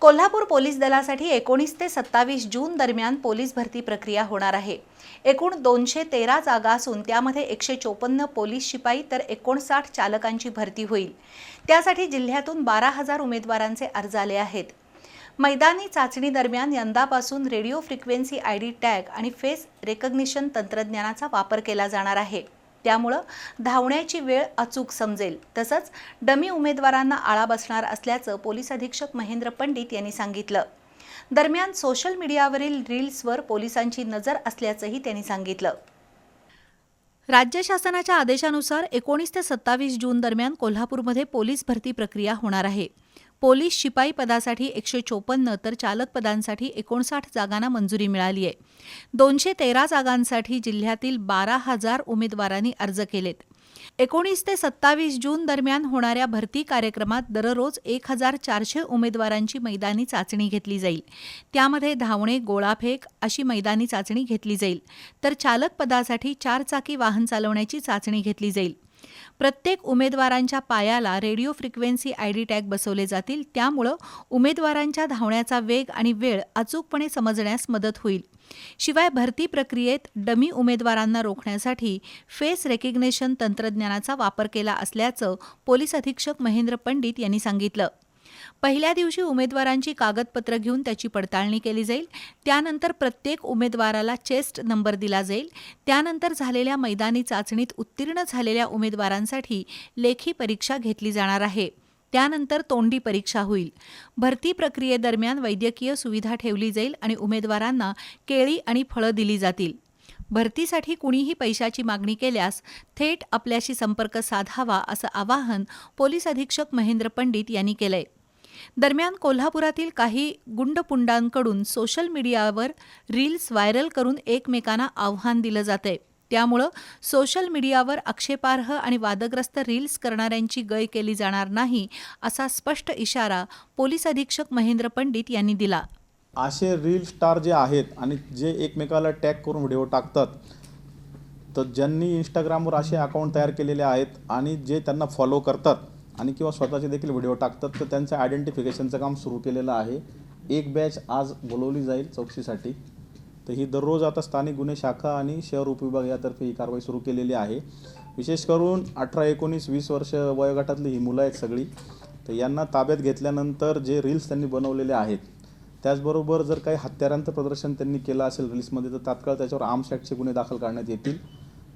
Kolhapur police दलासाठी एकोणीस ते सत्तावीस जून दरम्यान पोलीस भरती प्रक्रिया होणार आहे. एकूण दोनशे तेरा जागा असून त्यामध्ये एकशे चोपन्न पोलीस शिपाई तर एकोणसाठ चालकांची भरती होईल. त्यासाठी जिल्ह्यातून बारा हजार उमेदवारांचे अर्ज आले आहेत. मैदानी चाचणी दरम्यान यंदापासून radio frequency I D tag आणि फेस रेकग्निशन तंत्रज्ञानाचा वापर केला जाणार आहे. त्यामुळं धावण्याची वेळ अचूक समजेल. तसंच डमी उमेदवारांना आळा बसणार असल्याचं पोलीस अधीक्षक महेंद्र पंडित यांनी सांगितलं. दरम्यान सोशल मीडियावरील रील्सवर पोलिसांची नजर असल्याचंही त्यांनी सांगितलं. राज्य शासनाच्या आदेशानुसार एकोणीस ते सत्तावीस जून दरम्यान कोल्हापूरमध्ये पोलीस भरती प्रक्रिया होणार आहे. पोलीस शिपाई पदासाठी एकशे चोपन्न तर चालक पदांसाठी एकोणसाठ जागांना मंजुरी मिळाली आहे. दोनशे तेरा जागांसाठी जिल्ह्यातील बारा हजार उमेदवारांनी अर्ज केलेत. एकोणीस ते सत्तावीस जून दरम्यान होणाऱ्या भरती कार्यक्रमात दररोज एक हजार चारशे उमेदवारांची मैदानी चाचणी घेतली जाईल. त्यामध्ये धावणे गोळाफेक अशी मैदानी चाचणी घेतली जाईल. तर चालक पदासाठी चारचाकी वाहन चालवण्याची चाचणी घेतली जाईल. प्रत्येक उमेदवारांच्या पायाला radio frequency I D tag बसवले जातील. त्यामुळं उमेदवारांच्या धावण्याचा वेग आणि वेळ अचूकपणे समजण्यास मदत होईल. शिवाय भरती प्रक्रियेत डमी उमेदवारांना रोखण्यासाठी फेस रेकग्नेशन तंत्रज्ञानाचा वापर केला असल्याचं पोलीस अधीक्षक महेंद्र पंडित यांनी सांगितलं. पहिल्या दिवशी उमेदवारांची कागदपत्र घेऊन त्याची पडताळणी केली जाईल. त्यानंतर प्रत्येक उमेदवाराला चेस्ट नंबर दिला जाईल. त्यानंतर झालेल्या मैदानी चाचणीत उत्तीर्ण झालेल्या उमेदवारांसाठी लेखी परीक्षा घेतली जाणार आहे. त्यानंतर तोंडी परीक्षा होईल. भरती प्रक्रियेदरम्यान वैद्यकीय सुविधा ठेवली जाईल आणि उमेदवारांना केळी आणि फळं दिली जातील. भरतीसाठी कुणीही पैशाची मागणी केल्यास थेट आपल्याशी संपर्क साधावा असं आवाहन पोलीस अधीक्षक महेंद्र पंडित यांनी केलंय. दरम्यान कोल्हापुरातील काही गुंडपुंडांकडून सोशल मीडियावर रील्स व्हायरल करून एकमेकांना आव्हान दिलं जातंय. त्यामुळं सोशल मीडियावर आक्षेपार्ह आणि वादग्रस्त रील्स करणाऱ्यांची गय केली जाणार नाही असा स्पष्ट इशारा पोलीस अधीक्षक महेंद्र पंडित यांनी दिला. असे रील स्टार जे आहेत आणि जे एकमेकाला टॅग करून व्हिडिओ टाकतात तर ज्यांनी इंस्टाग्रामवर असे अकाउंट तयार केलेले आहेत आणि जे त्यांना फॉलो करतात आणि किंवा स्वतःचे देखील व्हिडिओ टाकतात तर त्यांचं आयडेंटिफिकेशनचं काम सुरू केलेलं आहे. एक बॅच आज बोलवली जाईल चौकशीसाठी. तर ही दररोज आता स्थानिक गुन्हे शाखा आणि शहर उपविभाग यातर्फे ही कारवाई सुरू केलेली आहे. विशेष करून अठरा एकोणीस वीस वर्ष वयोगटातली ही मुलं आहेत सगळी. तर यांना ताब्यात घेतल्यानंतर जे रील्स त्यांनी बनवलेले आहेत त्याचबरोबर जर काही हत्यारांचं प्रदर्शन त्यांनी केलं असेल रील्समध्ये तर तात्काळ त्याच्यावर आर्म्स ॲक्टचे गुन्हे दाखल करण्यात येतील.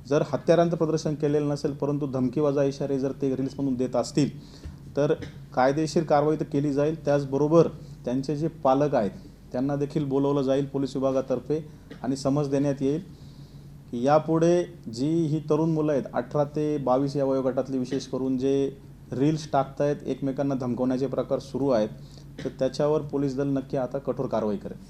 जर हत्यारांचं प्रदर्शन केलेलं नसेल परंतु धमकीवाजा इशारे जर ते रील्समधून देत असतील तर कायदेशीर कारवाई तर केली जाईल. त्याचबरोबर त्यांचे जे पालक आहेत त्यांना देखील बोलवलं जाईल पोलीस विभागातर्फे आणि समज देण्यात येईल की यापुढे जी ही तरुण मुलं आहेत अठरा ते बावीस या वयोगटातली विशेष करून जे रील्स टाकतायत एकमेकांना धमकवण्याचे प्रकार सुरू आहेत तर त्याच्यावर पोलीस दल नक्की आता कठोर कारवाई करेल.